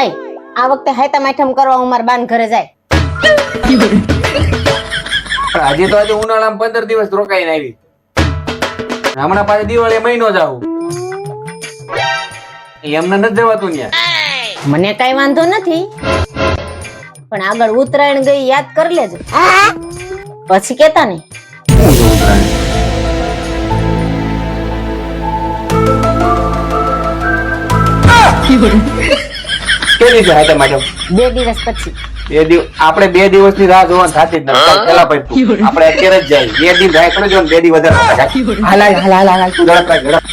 આય આ વખતે હાયતા માઠમ કરવા હું મારા બાન ઘરે જાય. આજે તો આજે ઉનાળામાં પંદર દિવસ રોકાઈને આવી. હમણાં પાછી દિવાળી મહિનો જ આવું. એમને નથી જવાતું ત્યાં મને કઈ વાંધો નથી. પણ આગળ ઉત્તરાયણ ગઈ યાદ કરી લેજો. પછી કેતા નહીં. ઉત્તરાયણ? દિવસે હાથે માટે? બે દિવસ પછી. બે દિવસ આપણે બે દિવસની રાહ જોવાની થતી જ નથી. પેલા પછી આપણે અત્યારે જ જાય. બે દિન રાહ કરી જો બે દી વધારે થતા જાય. હાલ હાલ તો આઈ હાલ આઈ ઝડપ આઈ ઝડપ.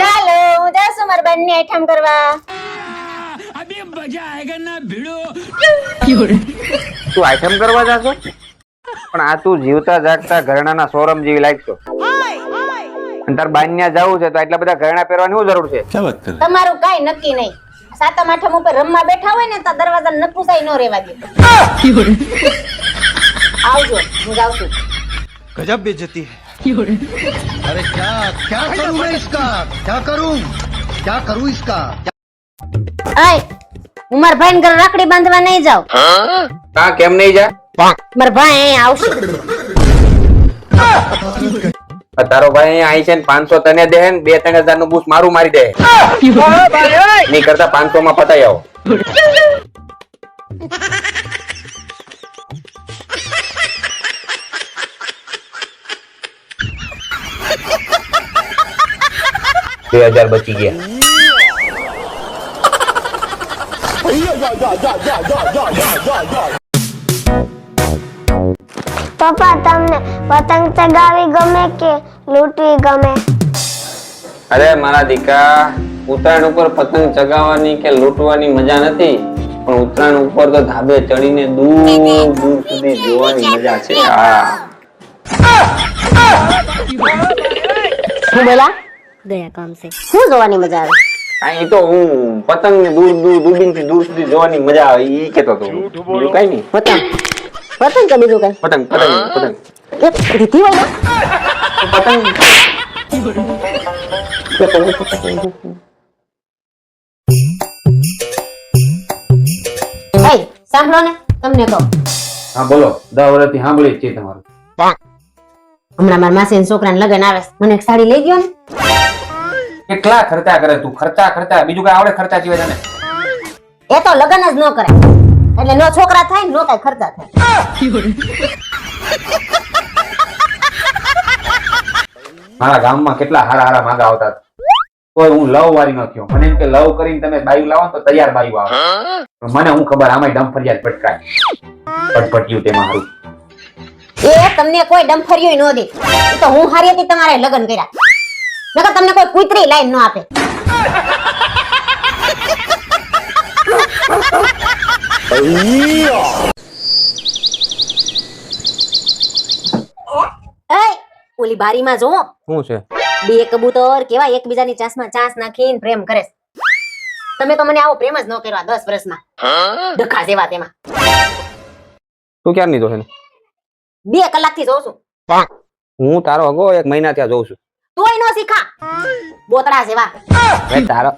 ચાલો હું દસ ઉમર બંને આઈટમ કરવા. અબે મજા આયેગા ના ભીડો તું આઈટમ કરવા જાશો? પણ આ તું જીવતા જાગતા ઘરણાના સોરમ જેવી લાગશો અને તાર બાન્યા જવું છે તો એટલા બધા ઘરણા પહેરવાની શું જરૂર છે તમારું કાઈ નક્કી નહીં સાતમ આઠમ ઉપર રમવા બેઠા હોય ને તો દરવાજા નકુસાઈ ન રેવા દે આવજો હું જાઉં છું गजब बेइज्जती है अरे क्या क्या करूं मैं इसका क्या करूं क्या करूं इसका આય હું મારા ભાઈ ઘરે રાખડી બાંધવા નહીં જાઉં હા કેમ નહીં જા મારા ભાઈ અહીંયા આવશે આ તારો ભાઈ આવી છે ને પાંચસો તને દે ને બે ત્રણ હજારનું બુશ મારું મારી દે. નહીં કરતા પાંચસો માં પતાઈ આવો. બે હજાર બચી ગયા. પપ્પા તમને પતંગ ચગાવી ગમે કે લૂંટવી ગમે? અરે મારા દીકા ઉત્તરાયણ ઉપર પતંગ ચગાવવાની કે લૂંટવાની મજા નથી પણ ઉત્તરાયણ ઉપર તો ધાબે ચડીને દૂર દૂર સુધી જોવાની મજા છે. હા. હું બોલા? ગયા કામ છે. શું જોવાની મજા આવે? કાંઈ તો હું પતંગ ને દૂર દૂર દૂરબીનથી દૂર સુધી જોવાની મજા આવે એ કેતો તો બીજું કઈ નહીં. પતંગ. પતંગ કે બીજું કઈ પતંગ પતંગ પતંગ. એ દીધી હોય ને પતંગ. ભાઈ સાંભળો ને તમને કહું. હા બોલો. દસ વર્ષથી સાંભળી છે તમારું. હમણાં મારા માસી છોકરાને લગન આવે. મને એક સાડી લઈ ગયો ને. કેટલા ખર્ચા કરે તું? ખર્ચા ખર્ચા. બીજું કઈ આવડે ખર્ચા જીવે તને? એ તો લગન જ ન કરે એટલે નો છોકરા થાય નો કઈ ખર્ચા થાય. મારા ગામમાં કેટલા હારા હારા માગા આવતા કોઈ હું લવ વાળી ન થયો. મને એમ કે લવ કરીને તમે બાયું લાવો તો તૈયાર બાયું આવે. મને હું ખબર આમાં ડમફરિયાત પટકાય પટપટ્યું તેમાં હારું એ તમને કોઈ ડમફરિયું ન દે. તો હું હારી હતી તમારે લગન કર્યા. નકર તમને કોઈ કુતરી લાઈન ન આપે. એય, ઓલી બારીમાં જો શું છે? બે કબૂતર કેવા એકબીજાની ચાસમાં ચાસ નાખીને પ્રેમ કરે છે. તમે તો મને આવો પ્રેમ જ ન કર્યો આ દસ વર્ષમાં. ડખા જેવા તેમાં. તું ક્યારની જોશે ને? બે કલાકથી જોઉં છું. હું તારો અગો એક મહિના ત્યાં જોઉં છું. તોય ન શીખા. બોતડા જેવા. હવે તારો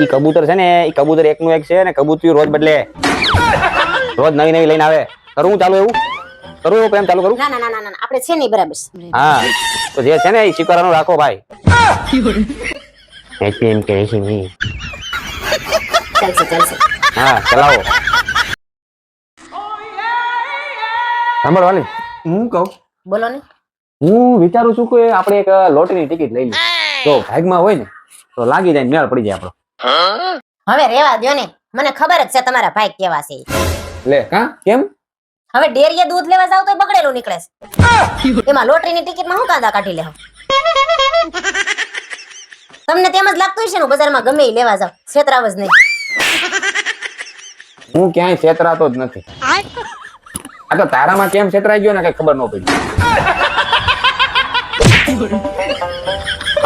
ઈ કબૂતર છે ને ઈ કબૂતર એકનું એક છે ને કબૂતર રોજ બદલે. રોજ નવી નવી લઈને આવે. કરું ચાલુ એવું? કરું એવું પ્રેમ ચાલુ કરું? ના ના ના ના આપણે છે નહીં બરાબર. હા. તો જે છે ને એ સ્વીકારવાનું રાખો ભાઈ. એસી એમ કે એસી મી ચાલશે ચાલશે. હા ચલાવો. સાંભળ વાલી હું કહું? બોલો ને. હું વિચારું છું કે આપણે એક લોટરીની ટિકિટ લઈ લઈએ. તો ભાગમાં હોય ને તો લાગી જાય મેળ પડી જાય આપણો. હવે રેવા દ્યો ને. મને ખબર જ છે તમારા ભાઈ કેવા છે. લે. કા? કેમ? હવે ડેરીએ દૂધ લેવા જાવ તો બગડેલું નીકળે છે. એમાં લોટરીની ટિકિટમાં હું કાંદા કાઢી લેવા તમને તેમ જ લાગતું હશે ને બજારમાં ગમે એ લેવા જાવ છેતરાવ જ નહીં. હું ક્યાંય છેતરાતો જ નથી. આ તો તારામાં કેમ છેતરાઈ ગયો ને કઈ ખબર ન પડી.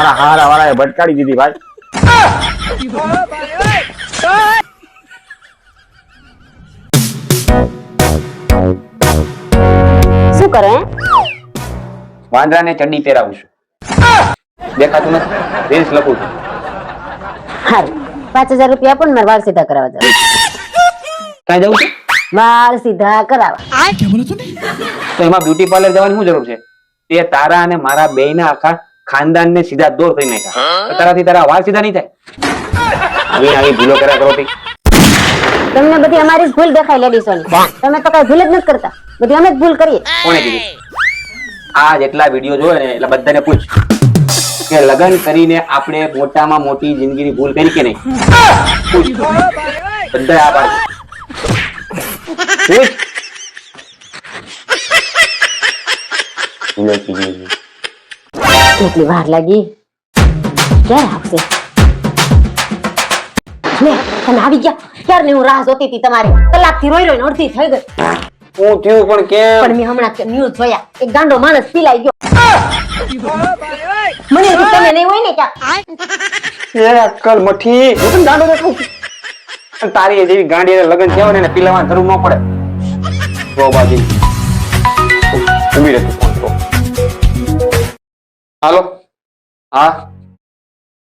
હારા વાળાએ ભટકાડી દીધી ભાઈ. શું કરે? વાંદરાને ચડ્ડી પહેરાવું છું. દેખાતું નથી. રીલ્સ લખું છું. હારું. પાંચ હજાર રૂપિયા પણ ને વાળ સીધા કરાવવા જાવ ક્યાં જવું છે? વાળ સીધા કરાવવા. તો એમાં બ્યુટી પાર્લર જવાની શું જરૂર છે? તે તારા અને મારા બેયના આખા ખાનદાનને સીધા દોર કરી નાખ્યા. તારાથી તારા વાળ સીધા નહીં થાય. આવી આવી ભૂલો કર્યા કરો તી. તમને બધી અમારી જ ભૂલ દેખાય લેડીસોની તમે તો કઈ ભૂલ જ નથી કરતા. બધી અમે જ ભૂલ કરીએ. કોણે કીધું? આ જેટલા વીડિયો જોયો ને એટલે બધાને પૂછ કે લગન કરીને આપણે મોટામાં મોટી જિંદગીની ભૂલ કરી કે નહીં? બધા આ પાડે પૂછ. કેટલી વાર લાગી. ક્યારે આવશે લે તમે આવી ગયા. ક્યારે હું રાહ જોતી હતી તમારી? કલાકથી રોઈ રોઈને અડધી થઈ ગઈ. હું થયું પણ કેમ? પણ મેં હમણાં ન્યૂઝ જોયા. એક ગાંડો માણસ પીલાઈ ગયો. મને એવું તમે નહીં હોય ને ક્યાં એ અક્કલ મઠી. હું તને ગાંડો દેખાઉં છું? તારી જેવી ગાંડી લગન થયા ને પીલાવાની જરૂર ન પડે. જો બાજી. ઊભી ફોન તો હાલો? હા?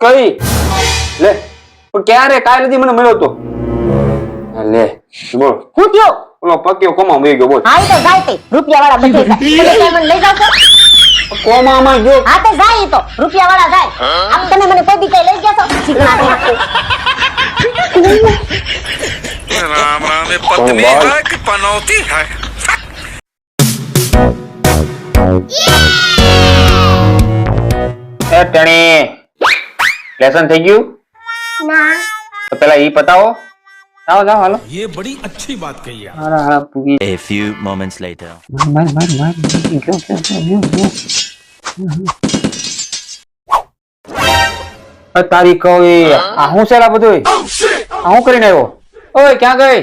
કઈ? લે. પણ ક્યારે કાલ સુધી મને મળ્યો તો? લે બોલ. હું થયો? ઓલો પક્યો કોમા મરી ગયો બોલ. હા તો જાય તે. રૂપિયા વાળા બધે જાય લઈ જાવ કોમા માં ગયો હા તો જાય તો. રૂપિયા વાળા જાય આપ તમે મને કોઈ દી કઈ લઈ ગયા છો? રામ રામ એ પત્ની હે કે પનોતી હે લેસન થઈ ગયું? ના તો પેલા ઈ પતાવો જાઓ જાઓ હાલો ये बड़ी अच्छी बात कही है હાલો હાલો પૂગી A few moments later. માર માર માર ગયો ગયો ગયો ગયો અ તારી કઈ આ હું છે આ બધું આ હું કરીને આવ્યો ઓય ક્યાં ગઈ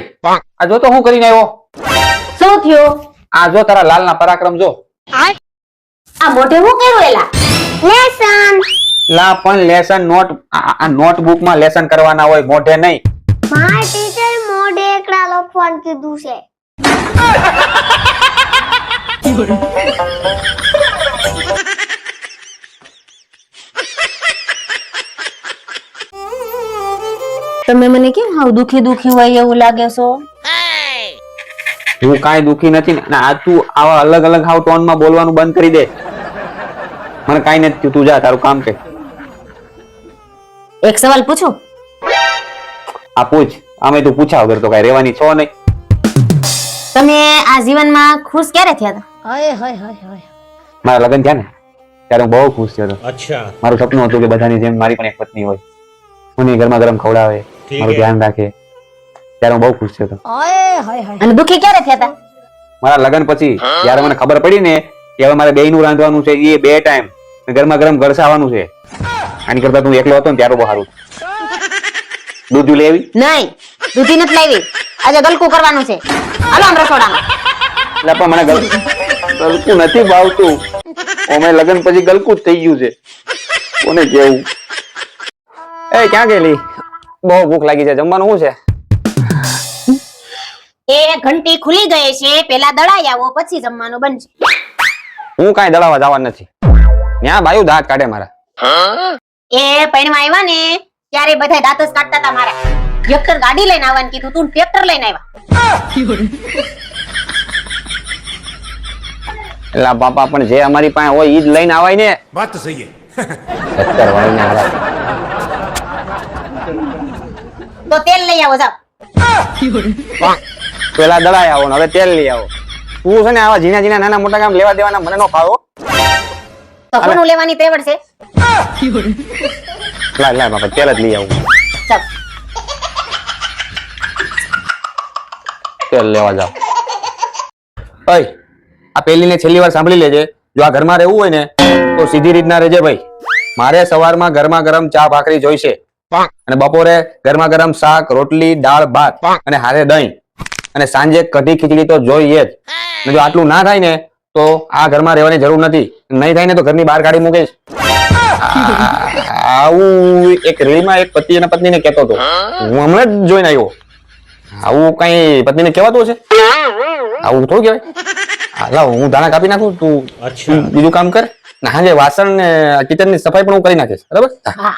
આ જો તો હું કરીને આવ્યો શું થયું આ જો તારા લાલના પરાક્રમ જો આ મોઢે હું કર્યું એલા લેસન લા પણ લેસન નોટ આ નોટબુકમાં લેસન કરવાના હોય મોઢે નહીં. મારા ટીચર મોઢે એકડા લખવાનું કીધું છે. તમે મને કેમ હાવ દુખી દુખી હોય એવું લાગે છો? હું કાઈ દુખી નથી ને આ તું આવા અલગ અલગ હાવ ટોનમાં બોલવાનું બંધ કરી દે. મને કાઈ નથી તું જા તારું કામ કે એક સવાલ પૂછું? આ પૂછ. આમે તું પૂછા વગર તો કઈ રહેવાની છો નહીં. તમે આ જીવનમાં ખુશ ક્યારે થયા હતા? હાય હાય હાય હાય. મારા લગ્ન થયા ને ત્યારે હું બહુ ખુશ થયો હતો. અચ્છા. મારું સપનું હતું કે બધાની જેમ મારી પણ એક પત્ની હોય. મને ગરમા ગરમ ખવડાવે મારું ધ્યાન રાખે. ત્યારે હું બહુ ખુશ થયો હતો. હાય હાય હાય. અને દુખી ક્યારે થયા હતા? મારા લગ્ન પછી જ્યારે મને ખબર પડી ને કે હવે મારે બેયનું રાંધવાનું છે એ બે ટાઈમ. ગરમા ગરમ ઘરસાવાનું છે. આની કરતા તું એકલો હતો ને ત્યારે બહુ સારું દૂધ લઈ આવી નહીં દૂધી નથી લાવી. આજે ગલકું કરવાનું છે. હાલો આમ રસોડામાં. એટલે પણ મને ગલ- ગલકું નથી ભાવતું. અમે લગ્ન પછી ગલકું જ થઈ ગયું છે. કોને કેવું? એ ક્યાં ગયેલી? બહુ ભૂખ લાગી છે. જમવાનું શું છે? એ ઘંટી ખુલી ગઈ છે. પેલા દળાઈ આવો પછી જમવાનું બનશે. હું કાઈ દળાવા જવાનું નથી. ત્યાં ભાઈ દાંત કાઢે મારા. એ પૈણવા આવ્યા ને ત્યારે બધા દાંતસ કાઢતા હતા મારા. ટ્રેક્ટર ગાડી લઈને આવવાનું કીધું તું ટ્રેક્ટર લઈને આવ્યા. લા બાપા પણ જે અમારી પાસે હોય ઈ જ લઈને આવાય ને. વાત તો સહી ટ્રેક્ટર વાળીને આવ્યા તો તેલ લઈ આવો જાવ પેલા દળાય આવો હવે તેલ લઈ આવો. તું છે ને આવા જીના જીના નાના મોટા કામ લેવા દેવાના મને નો ફાવો તો કોનું લેવાની તેવડ છે. લાય લાય બાપા તેલ જ લઈ આવું. ચાલ. તેલ લેવા જાવ ઓય આ પેલી ને છેલ્લી વાર સાંભળી લેજે. જો આ ઘરમાં રહેવું હોય ને તો સીધી રીતના રહેજે ભાઈ. મારે સવારમાં ગરમા ગરમ ચા ભાખરી જોઈશે. અને બપોરે ગરમા ગરમ શાક રોટલી દાળ ભાત અને હારે દહીં. અને સાંજે કઢી ખીચડી તો જોઈએ જ. જો આટલું ના થાય ને તો આ ઘરમાં રહેવાની જરૂર નથી. નહીં થાય ને તો ઘરની બહાર કાઢી મૂકીશ આવું એક રીલમાં એક પતિ અને પત્નીને કહેતો હતો. હું હમણાં જ જોઈને આવ્યો. આવું કઈ પત્નીને કહેવાતું છે આવું થોડું કહેવાય? હાલ હું ધાણા કાપી નાખું તું બીજું કામ કર. હાજે વાસણ ને કિચનની સફાઈ પણ હું કરી નાખીશ. બરાબર?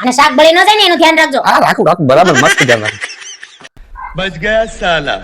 અને શાક બળી ન જાય ને એનું ધ્યાન રાખજો. હા રાખું રાખું. બરાબર મસ્ત ધ્યાન રાખું. બચ ગયા સાલા.